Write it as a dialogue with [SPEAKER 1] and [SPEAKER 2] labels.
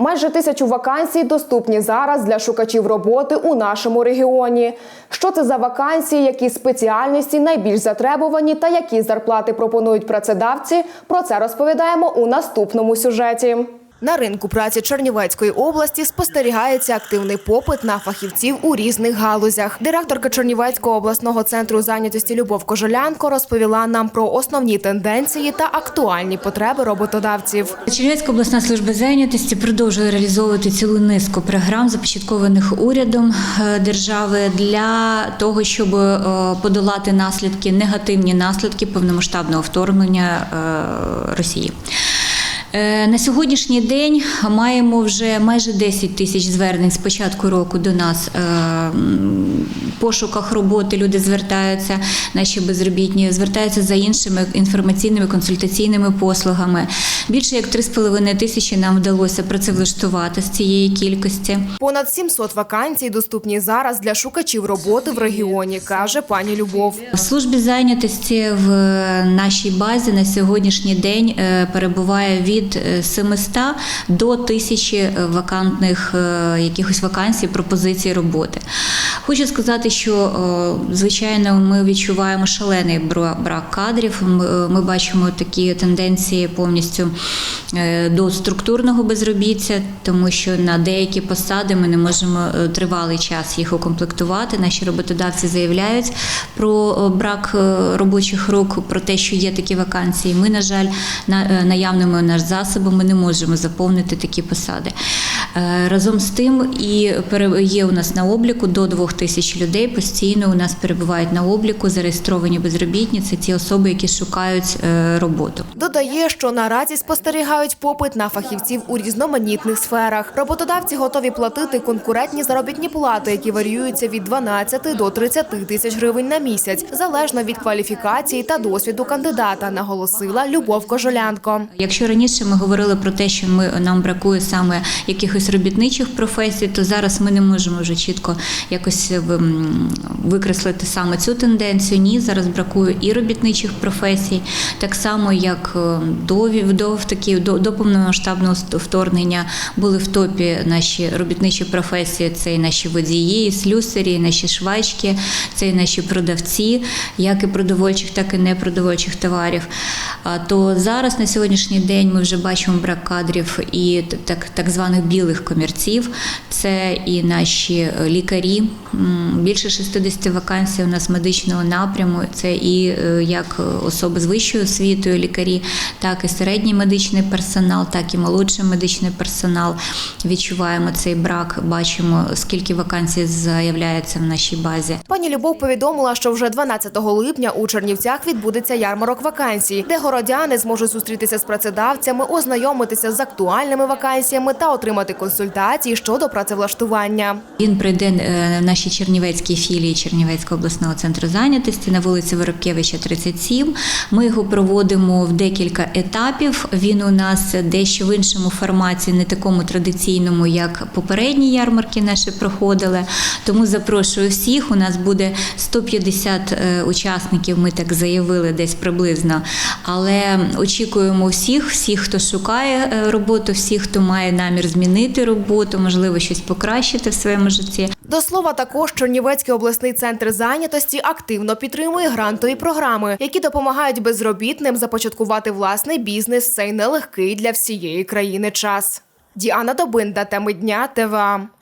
[SPEAKER 1] Майже тисячу вакансій доступні зараз для шукачів роботи у нашому регіоні. Що це за вакансії, які спеціальності найбільш затребувані та які зарплати пропонують працедавці? Про це розповідаємо у наступному сюжеті. На ринку праці Чернівецької області спостерігається активний попит на фахівців у різних галузях. Директорка Чернівецького обласного центру зайнятості Любов Кожелянко розповіла нам про основні тенденції та актуальні потреби роботодавців.
[SPEAKER 2] Чернівецька обласна служба зайнятості продовжує реалізовувати цілу низку програм, започаткованих урядом е, держави для того, щоб е, подолати наслідки, негативні наслідки повномасштабного вторгнення е, Росії. Е, На сьогоднішній день маємо вже майже 10 тисяч звернень з початку року до нас е, пошуках роботи. Люди звертаються, наші безробітні, звертаються за іншими інформаційними консультаційними послугами. Більше як 3,5 тисячі нам вдалося працевлаштувати з цієї кількості.
[SPEAKER 1] Понад 700 вакансій доступні зараз для шукачів роботи в регіоні, каже пані Любов.
[SPEAKER 2] В службі зайнятості в нашій базі на сьогоднішній день е, перебуває від е, 700 до 1000 вакантних е, якихось вакансій, пропозицій роботи. Хочу сказати, що е, звичайно ми відчуваємо шалений бра- брак кадрів. Ми, е, бачимо такі тенденції повністю е, до структурного безробіття, тому що на деякі посади ми не можемо тривалий час їх укомплектувати. Наші роботодавці заявляють про брак робочих рук, про те, що є такі вакансії. Ми, на жаль, на- наявними наш засобами не можемо заповнити такі посади. Е, Разом з тим, і є у нас на обліку до двох тисяч людей. Постійно у нас перебувають на обліку зареєстровані безробітні. Це ті особи, які шукають е, роботу.
[SPEAKER 1] Додає, що наразі спостерігають попит на фахівців у різноманітних сферах. Роботодавці готові платити конкурентні заробітні плати, які варіюються від 12 до 30 тисяч гривень на місяць, залежно від кваліфікації та досвіду кандидата, наголосила Любов Кожолянко.
[SPEAKER 2] Якщо раніше ми говорили про те, що ми нам бракує саме якихось робітничих професій, то зараз ми не можемо вже чітко якось викреслити саме цю тенденцію. Ні, зараз бракує і робітничих професій, так само як е, до, до, такі, до, до повномасштабного вторгнення були в топі наші робітничі професії. Це і наші водії, і слюсарі, і наші швачки, це і наші продавці, як і продовольчих, так і непродовольчих товарів. То зараз на сьогоднішній день ми вже бачимо брак кадрів і так, так званих білих комірців. Це і наші е, лікарі. Більше 60 вакансій у нас медичного напряму. Це і е, як е, особи з вищою освітою, лікарі, так і середній медичний персонал, так і молодший медичний персонал. Відчуваємо цей брак, бачимо, скільки вакансій заявляється в нашій базі.
[SPEAKER 1] Пані Любов повідомила, що вже 12 липня у Чернівцях відбудеться ярмарок вакансій, де городяни зможуть зустрітися з працедавцями, ознайомитися з актуальними вакансіями та отримати консультації щодо працевлаштування.
[SPEAKER 2] Він прийде е, в нашій Чернівецькій філії Чернівецького обласного центру зайнятості на вулиці Воробкевича, 37. Ми його проводимо в декілька етапів. Він у нас дещо в іншому форматі, не такому традиційному, як попередні ярмарки наші проходили. Тому запрошую всіх. У нас буде 150 е, учасників. Ми так заявили десь приблизно. Але очікуємо всіх, всіх, хто шукає е, роботу, всіх, хто має намір змінити роботу, можливо, щось покращити в своєму житті.
[SPEAKER 1] До слова, також Чернівецький обласний центр зайнятості активно підтримує грантові програми, які допомагають безробітним започаткувати власний бізнес цей нелегкий для всієї країни час. Діана Добинда, теми дня ТВА.